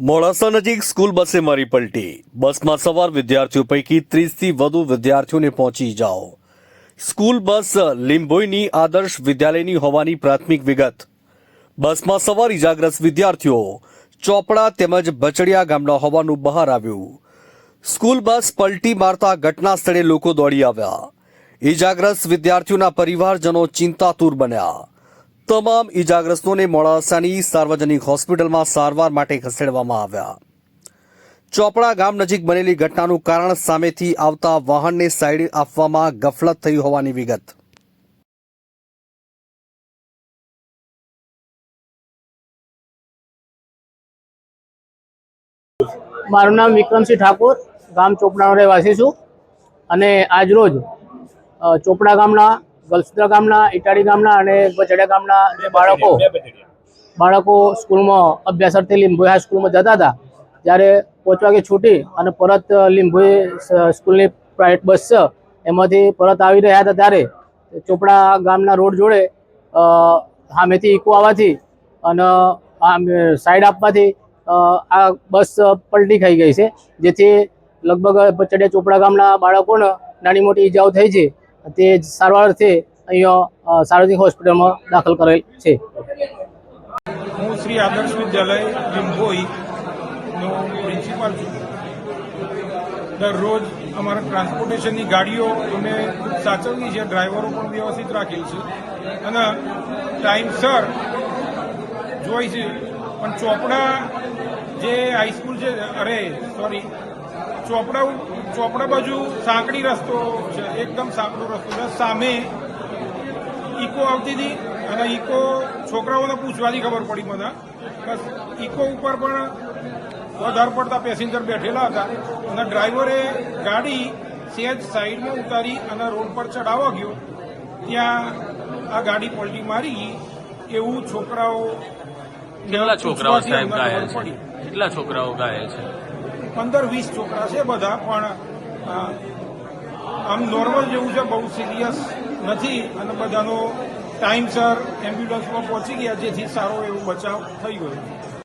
મોડાસા નજીક સ્કૂલ બસે મારી પલટી. બસમાં સવાર વિદ્યાર્થીઓ પૈકી ત્રીસથી વધુ વિદ્યાર્થીઓને પહોંચી જાઓ. સ્કૂલ બસ લીંબોઈની આદર્શ વિદ્યાલયની હોવાની પ્રાથમિક વિગત. બસમાં સવાર ઇજાગ્રસ્ત વિદ્યાર્થીઓ ચોપડા તેમજ બચડિયા ગામના હોવાનું બહાર આવ્યું. સ્કૂલ બસ પલટી મારતા ઘટના સ્થળે લોકો દોડી આવ્યા. ઇજાગ્રસ્ત વિદ્યાર્થીઓના પરિવારજનો ચિંતાતુર બન્યા. તમામ ઇજાગ્રસ્તોને મોડાસાની સાર્વજનિક હોસ્પિટલમાં સારવાર માટે ખસેડવામાં આવ્યા. ચોપડા ગામ નજીક બનેલી ઘટનાનું કારણ સામેથી આવતા વાહનને સાઈડ આપવામાં ગફલત થઈ હોવાની વિગત. મારું નામ વિક્રમસિંહ ઠાકોર, ગામ ચોપડાનો રહેવાસી છું. અને આજ રોજ ચોપડા ગામના ગલસુત્રા ગામના ઇટાડી ગામના અને બચડિયા ગામના જે બાળકો બાળકો સ્કૂલમાં અભ્યાસ અર્થે લીંબોઈ હાઈસ્કૂલમાં જતા હતા. ત્યારે પાંચ વાગે છૂટી અને પરત લીંબોઈ સ્કૂલની પ્રાઇવેટ બસ છે એમાંથી પરત આવી રહ્યા હતા ત્યારે ચોપડા ગામના રોડ જોડે સામેથી ઇકો આવવાથી અને સાઈડ આપવાથી આ બસ પલટી ખાઈ ગઈ છે. જેથી લગભગ પચડિયા ચોપડા ગામના બાળકોને નાની મોટી ઈજાઓ થઈ છે. તે સારવાર અર્થે અહીંયા સાર્વજનિક હોસ્પિટલમાં દાખલ કરેલ છે. હું શ્રી આદર્શ વિદ્યાલય લીંબોઈ નો પ્રિન્સિપાલ છું. દરરોજ અમારા ટ્રાન્સપોર્ટેશનની ગાડીઓ અમે ખૂબ સાચવવી છે, ડ્રાઈવરો પણ વ્યવસ્થિત રાખેલ છે. અને ટાઈમસર જોઈ છે, પણ ચોપડા જે હાઈસ્કૂલ છે, અરે સોરી ચોપડા ચોપડા બાજુ સાંકડી રસ્તો છે એકદમ સાંકડો રસ્તો છે. સામે ઇકો આવતી હતી અને ઇકો છોકરાઓને પૂછવાથી ખબર પડી મને બસ ઇકો ઉપર પણ વધારે પડતા પેસેન્જર બેઠેલા હતા અને ડ્રાઈવરે ગાડી સેજ સાઈડમાં ઉતારી અને રોડ પર ચડાવવા ગયો. ત્યાં આ ગાડી પલટી મારી એવું છોકરાઓ કેટલા છોકરાઓ સાહેબ ઘાયલ છે? કેટલા છોકરાઓ ઘાયલ છે? પંદર વીસ છોકરા છે બધા, પણ આમ નોર્મલ જેવું છે, બહુ સિરિયસ નથી. અને બધાનો ટાઈમસર એમ્બ્યુલન્સમાં પહોંચી ગયા, જેથી સારો એવો બચાવ થઈ ગયો